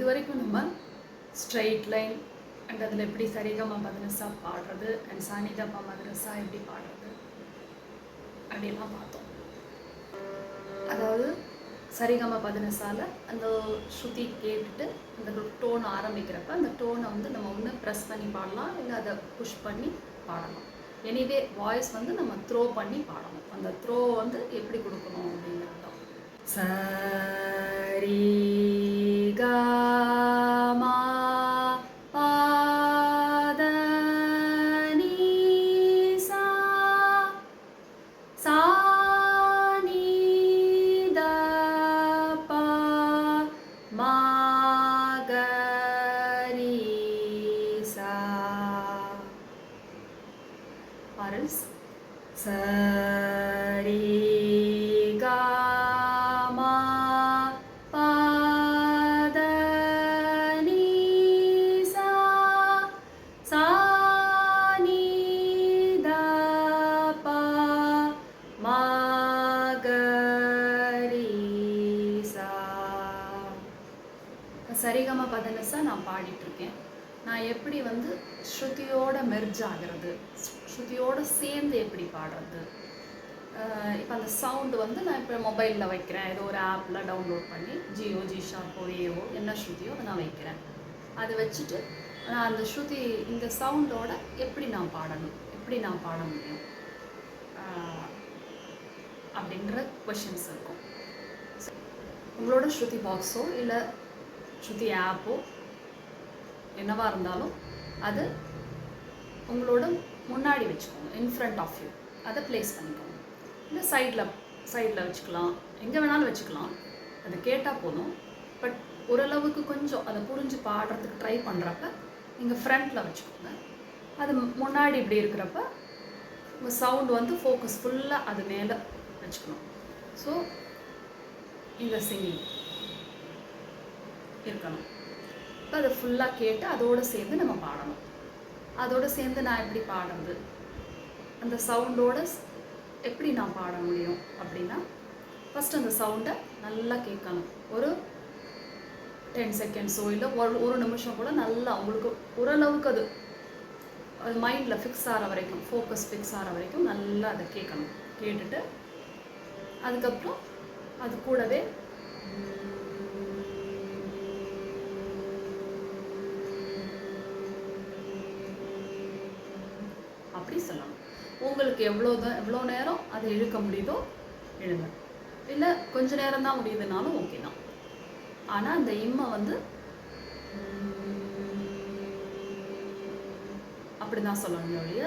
இது வரைக்கும் நம்ம ஸ்ட்ரைட் லைன் அண்ட் அதில் எப்படி சரிகமா மதரசா பாடுறது அண்ட் சானிதப்பா மதரசா எப்படி பாடுறது? அப்படிலாம் பார்த்தோம். அதாவது சரிகம பதினசால அந்த ஸ்ருதி கேட்டுட்டு அந்த டோன் ஆரம்பிக்கிறப்ப அந்த டோனை வந்து நம்ம ஒன்று ப்ரெஸ் பண்ணி பாடலாம் இல்லை அதை புஷ் பண்ணி பாடலாம். எனிவே வாய்ஸ் வந்து நம்ம த்ரோ பண்ணி பாடணும். அந்த த்ரோ வந்து எப்படி கொடுக்கணும் அப்படிங்கிறது தான் or else சரி க மா பாத சா சா நீ த ப மா சா சரிகம பதனசா நான் பாடிட்டு இருக்கேன். நான் எப்படி வந்து ஸ்ருதியோட மெர்ஜ் ஆகிறது? ஸ்ருதியோட சேர்ந்து எப்படி பாடுறது? இப்போ அந்த சவுண்டு வந்து நான் இப்போ மொபைலில் வைக்கிறேன். ஏதோ ஒரு ஆப்பில் டவுன்லோட் பண்ணி ஜியோ ஜி ஷாப்போ ஏவோ என்ன ஸ்ருதியோ அதை நான் வைக்கிறேன். அதை வச்சுட்டு நான் அந்த ஸ்ருதி இந்த சவுண்டோட எப்படி நான் பாடணும்? எப்படி நான் பாட முடியும்? அப்படின்ற கொஷின்ஸ் இருக்கும். உங்களோட ஸ்ருதி பாக்ஸோ இல்லை ஸ்ருதி ஆப்போ என்னவா இருந்தாலும் அது உங்களோட முன்னாடி வச்சுக்கோங்க இன்ஃப்ரண்ட் ஆஃப் யூ அதை ப்ளேஸ் பண்ணிக்கோங்க. இல்லை சைடில் சைடில் வச்சுக்கலாம். எங்கே வேணாலும் வச்சுக்கலாம். அது கேட்டால் போதும். பட் ஓரளவுக்கு கொஞ்சம் அதை புரிஞ்சு பாடுறதுக்கு ட்ரை பண்ணுறப்ப நீங்கள் ஃப்ரண்ட்டில் வச்சுக்கோங்க. அது முன்னாடி இப்படி இருக்கிறப்ப உங்கள் சவுண்ட் வந்து ஃபோக்கஸ் ஃபுல்லாக அது மேலே வச்சுக்கணும். ஸோ இந்த சிங்கிங் இருக்கணும். இப்போ அதை ஃபுல்லாக கேட்டு அதோடு சேர்ந்து நம்ம பாடணும். அதோடு சேர்ந்து நான் எப்படி பாடுறது? அந்த சவுண்டோட எப்படி நான் பாட முடியும் அப்படின்னா ஃபஸ்ட் அந்த சவுண்டை நல்லா கேட்கணும். ஒரு டென் செகண்ட்ஸோ இல்லை ஒரு ஒரு நிமிஷம் கூட நல்லா உங்களுக்கு ஓரளவுக்கு அது அது மைண்டில் ஃபிக்ஸ் ஆகிற வரைக்கும் ஃபோக்கஸ் ஃபிக்ஸ் ஆகிற வரைக்கும் நல்லா அதை கேட்கணும். கேட்டுட்டு அதுக்கப்புறம் அது கூடவே அப்படி சொல்லணும்? உங்களுக்கு எவ்வளோ தான் எவ்வளோ நேரம் அதை இழுக்க முடியுதோ இழுங்க. இல்லை கொஞ்ச நேரம் தான் முடியுதுனாலும் ஓகே தான். ஆனால் அந்த இம்மை வந்து அப்படி தான் சொல்லணும் ஒழிய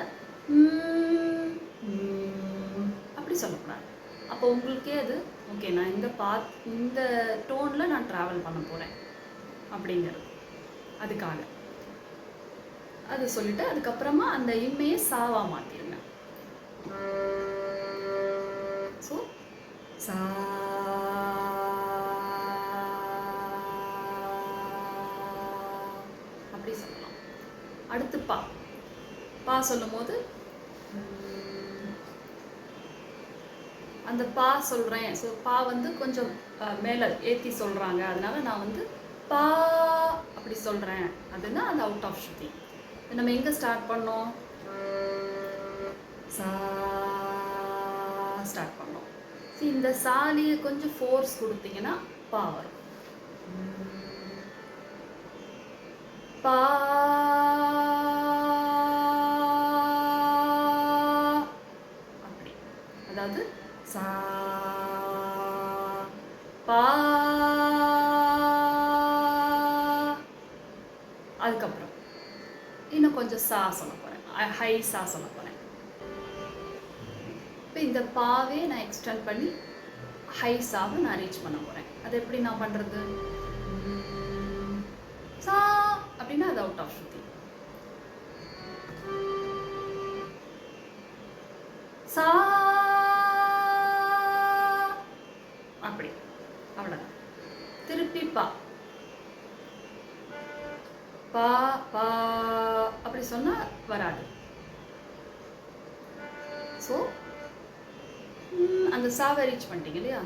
அப்படி சொல்லக்கூடாது. அப்போ உங்களுக்கே அது ஓகே நான் இந்த பாத் இந்த டோனில் நான் ட்ராவல் பண்ண போகிறேன் அப்படிங்கிறது. அதுக்காக. அது சொல்லிட்டு அதுக்கப்புறமா அந்த இம்மையை சாவா மாற்றிடுங்க ஸோ சா அப்படி சொல்லலாம். அடுத்து பா. பா சொல்லும்போது போது அந்த பா சொல்கிறேன் ஸோ பா வந்து கொஞ்சம் மேலே ஏற்றி சொல்கிறாங்க அதனால நான் வந்து பா அப்படி சொல்கிறேன் அதுனா அது அவுட் ஆஃப் ஷூட்டிங் நம்ம எங்கே ஸ்டார்ட் பண்ணோம்? சா ஸ்டார்ட் பண்ணோம். சரி இந்த சாலியை கொஞ்சம் ஃபோர்ஸ் கொடுத்தீங்கன்னா பா வரும். பா அப்படி. அதாவது சா பா கொஞ்சம் சா சொல்ல போகிறேன் ஹை சா சொல்ல போகிறேன் இப்போ இந்த பாவே நான் எக்ஸ்டெண்ட் பண்ணி ஹை சாவை நான் ரீச் பண்ண போகிறேன் அது எப்படி நான் பண்ணுறது சா அப்படின்னா அது அவுட் ஆஃப் ஸ்ருதி சா அப்படி. அவ்வளோதான் திருப்பி பா. பா பா. அப்படி சொன்னால் வராது. ஸோ அந்த சாவை ரீச் பண்ணிட்டீங்க இல்லையா?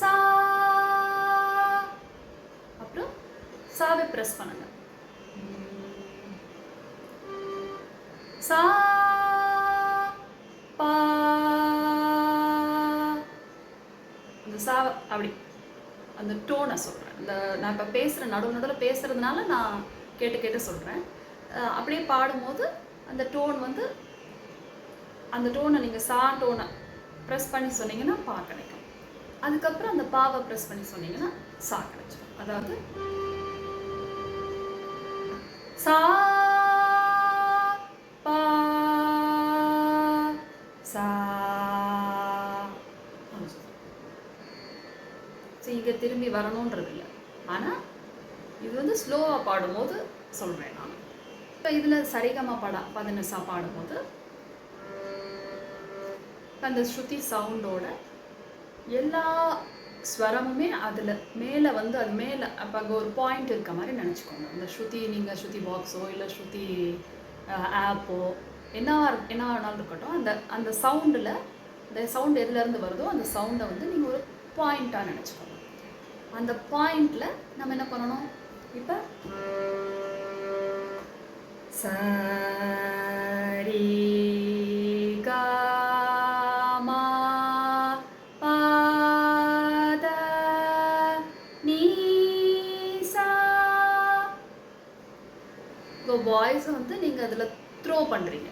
சா அப்புறம் சாவை ப்ரெஸ் பண்ணுங்க. சா பா அந்த சாவை அப்படி அந்த டோனை சொல்கிறேன் இந்த நான் இப்போ பேசுகிறேன் நடுவு நடுவில் பேசுகிறதுனால நான் கேட்டு கேட்டு சொல்கிறேன் அப்படியே பாடும்போது அந்த டோன் வந்து அந்த டோனை நீங்கள் சா டோனை ப்ரெஸ் பண்ணி சொன்னீங்கன்னா பா கிடைக்கும். அதுக்கப்புறம் அந்த பாவை ப்ரெஸ் பண்ணி சொன்னீங்கன்னா சா கிடைச்சிடும் அதாவது சா பா சா ஸோ இங்கே திரும்பி வரணுன்றது இல்லை ஆனால் இது வந்து ஸ்லோவாக பாடும்போது சொல்கிறேன் இப்போ இதில் சரிகமா பாடா பதினசா பாடும்போது அந்த ஸ்ருதி சவுண்டோட எல்லா ஸ்வரமுமே அதில் மேலே வந்து அது மேலே அப்போ அங்கே ஒரு பாயிண்ட் இருக்க மாதிரி நினச்சிக்கோங்க. அந்த ஸ்ருதி நீங்கள் ஸ்ருதி பாக்ஸோ இல்லை ஸ்ருதி ஆப்போ என்னவா என்ன வேணாலும் இருக்கட்டும் அந்த அந்த சவுண்டில் இந்த சவுண்ட் எதுலேருந்து வருதோ அந்த சவுண்டை வந்து நீங்கள் ஒரு பாயிண்ட்டாக நினச்சிக்கோங்க. அந்த பாயிண்டில் நம்ம என்ன பண்ணணும்? இப்போ சரி காமா பாத நீசா. உங்கள் வாய்ஸை வந்து நீங்கள் அதில் த்ரோ பண்ணுறீங்க